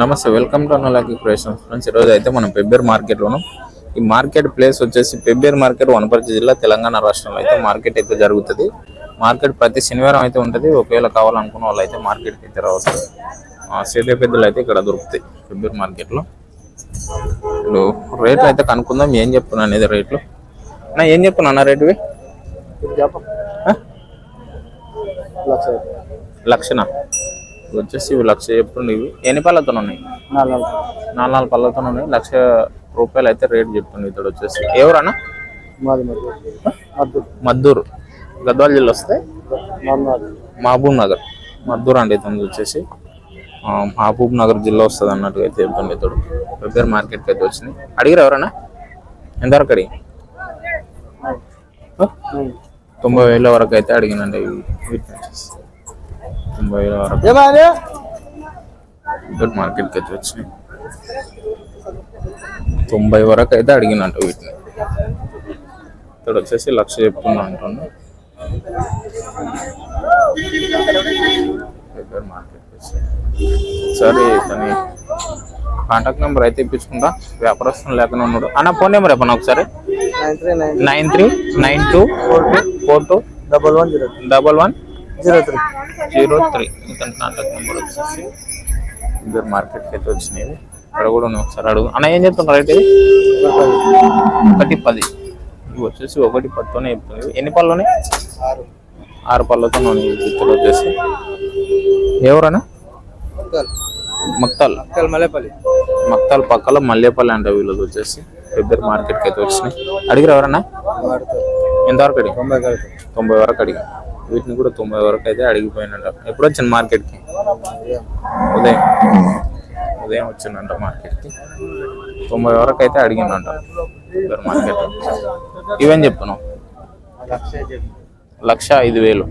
నమస్తే welcome to అనలాకి creations friends ఈరోజు అయితే మనం పెబ్బేర్ మార్కెట్లోను ఈ మార్కెట్ ప్లేస్ వచ్చేసి పెబ్బేర్ మార్కెట్ వనపర్తి జిల్లా తెలంగాణ రాష్ట్రంలో అయితే మార్కెట్ అయితే జరుగుతుంది. మార్కెట్ ప్రతి శనివారం అయితే ఉంటుంది. ఒకవేళ కావాలనుకున్న వాళ్ళు అయితే మార్కెట్కి అయితే రావచ్చు. సీటే పెద్దలు అయితే ఇక్కడ దొరుకుతాయి పెబ్బేర్ మార్కెట్లో ఇప్పుడు రేట్లు అయితే కనుక్కుందాం ఏం చెప్తున్నాను అనేది రేట్లు నా ఏం చెప్తున్నా అన్న రేటువి? లక్షణ వచ్చేసి ఇవి లక్ష చెప్తుండే ఇవి. ఎన్ని పళ్ళతో ఉన్నాయి? నాలుగు నాలుగు పళ్ళతో ఉన్నాయి. లక్ష రూపాయలు అయితే రేట్ చెప్తుండే ఇతడు వచ్చేసి. ఎవరన్నా? మద్దూరు గద్వాల జిల్లా వస్తే? మహబూబ్ నగర్ మద్దూరు అండి ఇతను వచ్చేసి. మహబూబ్ నగర్ జిల్లా వస్తుంది అన్నట్టుగా అయితే చెప్తుండే ఇతడు. పెబ్బేర్ మార్కెట్కి అయితే వచ్చింది అడిగారు ఎవరన్నా? ఎంతవరకు అడిగి? తొంభై వేల వరకు అయితే అడిగినండి వీటిని వచ్చేసి తొంభై వేల వరకు. పెబ్బేర్ మార్కెట్కి అయితే వచ్చినాయి. తొంభై వరకు అయితే అడిగినట్టు వీటిని. ఇక్కడ వచ్చేసి లక్ష చెప్తున్నా అంటున్నా. మార్కెట్కి వచ్చి సరే ఇతని కాంటాక్ట్ నెంబర్ అయితే ఇప్పించుకుంటా. వ్యాపారస్తులు లేకుండా ఉన్నాడు. అన్న ఫోన్ నెంబర్ చెప్పండి ఒకసారి? Nine three nine three nine two four two double one zero double one zero three zero three ఇతని కాంటాక్ట్ నెంబర్ వచ్చేసి ఇద్దరు మార్కెట్కి అయితే వచ్చినాయి. ఇక్కడ కూడా ఉన్నాయి ఒకసారి అడుగు. అన్న ఏం చెప్తున్నారు రేట్ ఒకటి పది. ఇవి వచ్చేసి ఒకటి పదితోనే చెప్తుంది ఎన్ని పళ్ళు ఉన్నాయి ఆరు. ఆరు పళ్ళతో ఉన్నాయి ఇద్దరు వచ్చేసి. ఎవరన్నా? మక్తాల్. కల్ మలేపల్లి మక్తాల్ పక్కల మల్లేపల్లి అంటే వీళ్ళది వచ్చేసి. ఇద్దరు మార్కెట్కి అయితే వచ్చినాయి. అడిగిరు ఎవరన్నా? ఎంతవరకు అడిగి. తొంభై వరకు అడిగి. వీటిని కూడా తొంభై వరకు అయితే అడిగిపోయినట్ట. ఎప్పుడు వచ్చాను మార్కెట్కి? ఉదయం. ఉదయం వచ్చిందంట మార్కెట్కి. తొంభై వరకు అయితే అడిగిందంట ఇద్దరు మార్కెట్. ఇవేం చెప్తున్నావు? లక్ష ఐదు వేలు.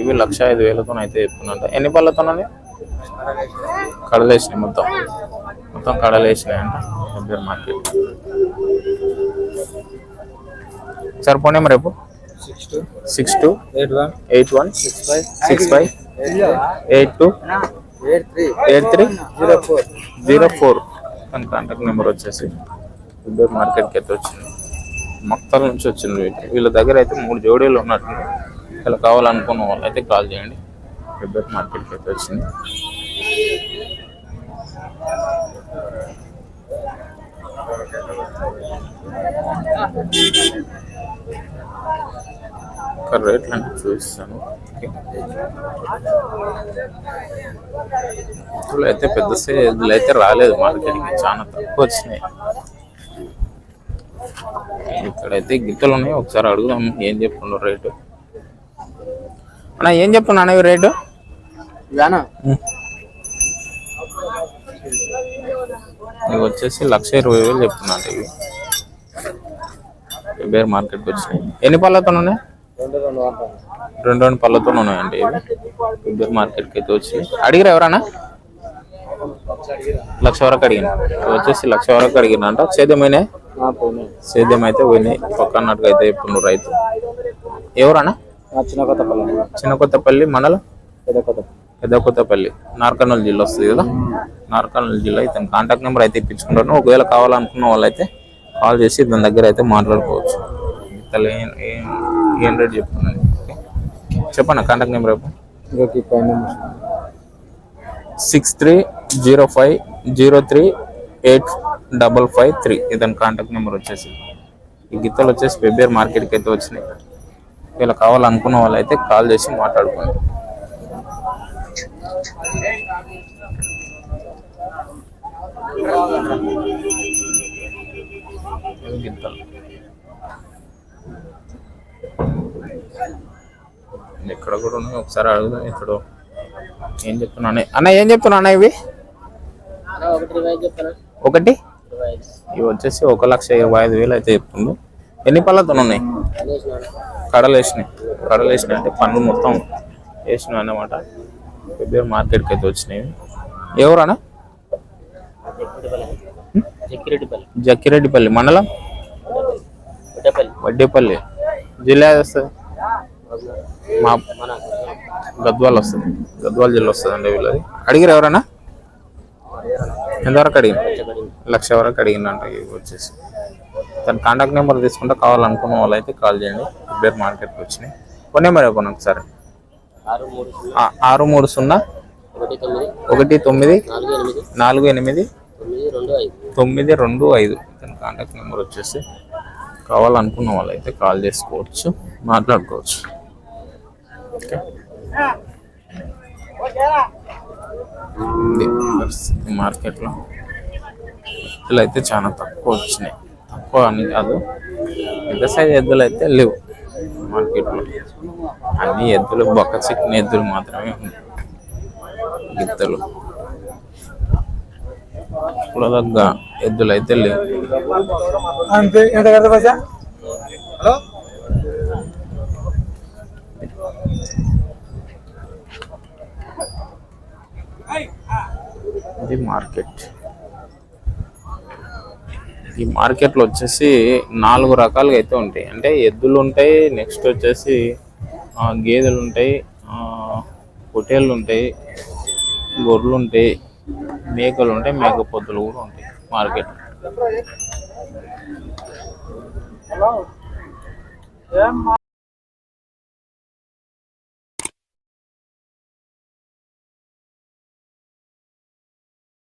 ఇవి లక్ష ఐదు వేలతో అయితే చెప్తున్నంట ఎన్ని పళ్ళతోనది కడలేసినాయి మొత్తం. మొత్తం కడలేసినాయి అంట ఇద్దరు మార్కెట్. సార్ రేపు? Six two eight one. Eight one six five six five. Eight two eight three eight three zero four. Zero four. తన కాంటాక్ట్ నెంబర్ వచ్చేసి ఇద్దరు మార్కెట్కి అయితే వచ్చింది. మొత్తాల నుంచి వచ్చింది వీళ్ళ. దగ్గర అయితే మూడు జోడీలు ఉన్నట్టు ఇలా కావాలనుకున్న వాళ్ళు అయితే కాల్ చేయండి. ఇద్దరు మార్కెట్కి అయితే వచ్చింది. ఒక రేట్లు అంటే చూపిస్తాను ఇట్లు అయితే పెద్ద సైజులు అయితే రాలేదు మార్కెట్కి చాలా తక్కువ వచ్చినాయి. ఇక్కడైతే గిత్తలు ఉన్నాయి ఒకసారి అడుగుదాం ఏం చెప్తున్నారు రేటు. అన్న ఏం చెప్తున్నా ఇవి రేటు? ఇవి వచ్చేసి లక్ష ఇరవై వేలు చెప్తున్నా ఇవి. బేర్ మార్కెట్కి వచ్చినాయి. ఎన్ని పళ్ళతో ఉన్నాయి రెండు రెండు పళ్ళతో ఉన్నాయండి ఇవి. బేర్ మార్కెట్కి అయితే వచ్చి అడిగిరా ఎవరన్నా? లక్ష వరకు అడిగిన. వచ్చేసి లక్ష వరకు అడిగినంట సేద్యమైన నా పోయినాయి. సేద్యం అయితే పోయినాయి. పక్కన్నట్టుగా అయితే చెప్తున్నారు రైతు. ఎవరన్నా? చిన్న కొత్త పల్లె చిన్న కొత్తపల్లి మండలం? పెద్ద కొత్త పెద్ద కొత్తపల్లి నార్కర్నూలు జిల్లా వస్తుంది కదా? నార్కర్నూలు జిల్లా ఇతని కాంటాక్ట్ నెంబర్ అయితే ఇప్పించుకుంటాను. ఒకవేళ కావాలనుకున్న వాళ్ళైతే కాల్ చేసి దాని దగ్గర అయితే మాట్లాడుకోవచ్చు. ఇతలు ఏం ఏం- రేట్ చెప్తున్నాను చెప్పండి contact number six three zero five zero three eight double five three. ఇతని కాంటాక్ట్ నెంబర్ వచ్చేసి. ఈ గిత్తలు వచ్చేసి వెబ్బేర్ మార్కెట్కి అయితే వచ్చినాయి. ఇలా కావాలనుకున్న వాళ్ళు అయితే కాల్ చేసి మాట్లాడుకోండి. గిత్తలు. ఇక్కడ కూడా ఉన్నాయి ఒకసారి అడుగుదాం ఇప్పుడు ఏం చెప్తున్నా అన్న ఏం చెప్తున్నా అన్న ఇవి? ఒకటి ఇవి వచ్చేసి ఒక లక్ష ఇరవై ఐదు వేలు అయితే చెప్తుండు. ఎన్ని పళ్ళతో ఉన్నాయి? కడలు వేసినాయి కడలు వేసినాయి అంటే పనులు మొత్తం వేసినాయి అన్నమాట. ఫిబ్రవరి మార్కెట్కి అయితే వచ్చినాయి ఎవరన్నా జక్కిరెడ్డిపల్లి. మండలం? వడ్డేపల్లి. జిల్లా వస్తుంది? మా మన గద్వాల్ వస్తుంది. గద్వాల్ జిల్లా వస్తుంది అండి వీళ్ళది. అడిగారు ఎవరన్నా? ఎంతవరకు అడిగింది లక్ష వరకు అడిగిందంట ఇవి వచ్చేసి. తన కాంటాక్ట్ నెంబర్ తీసుకుంటే కావాలనుకున్న వాళ్ళు అయితే కాల్ చేయండి. బేర్ మార్కెట్కి వచ్చినాయి. ఫోన్ నెంబర్ ఇవ్వండి ఒకసారి. ఆరు మూడు సున్నా ఒకటి తొమ్మిది నాలుగు ఎనిమిది తొమ్మిది రెండు ఐదు. తొమ్మిది రెండు ఐదు తన కాంటాక్ట్ నెంబర్ వచ్చేసి కావాలనుకున్న వాళ్ళు అయితే కాల్ చేసుకోవచ్చు మాట్లాడుకోవచ్చు. పరిస్థితి మార్కెట్లో ఎద్దులు అయితే చాలా తక్కువ వచ్చినాయి. తక్కువ అని కాదు పెద్ద సైజ్ ఎద్దులు అయితే లేవు మార్కెట్లో. అన్ని ఎద్దులు బొక్క చిక్కిన ఎద్దులు మాత్రమే ఉన్నాయి. చూడదగ్గ ఎద్దులు అయితే లేవు. అంతే. ఎంత కదా హలో? మార్కెట్. ఈ మార్కెట్లో వచ్చేసి నాలుగు రకాలుగా అయితే ఉంటాయి. అంటే ఎద్దులు ఉంటాయి నెక్స్ట్ వచ్చేసి గేదెలు ఉంటాయి ఆ, పొట్టేళ్ళు ఉంటాయి గొర్రెలు ఉంటాయి మేకలు ఉంటాయి మేక పొద్దులు కూడా ఉంటాయి మార్కెట్ హలో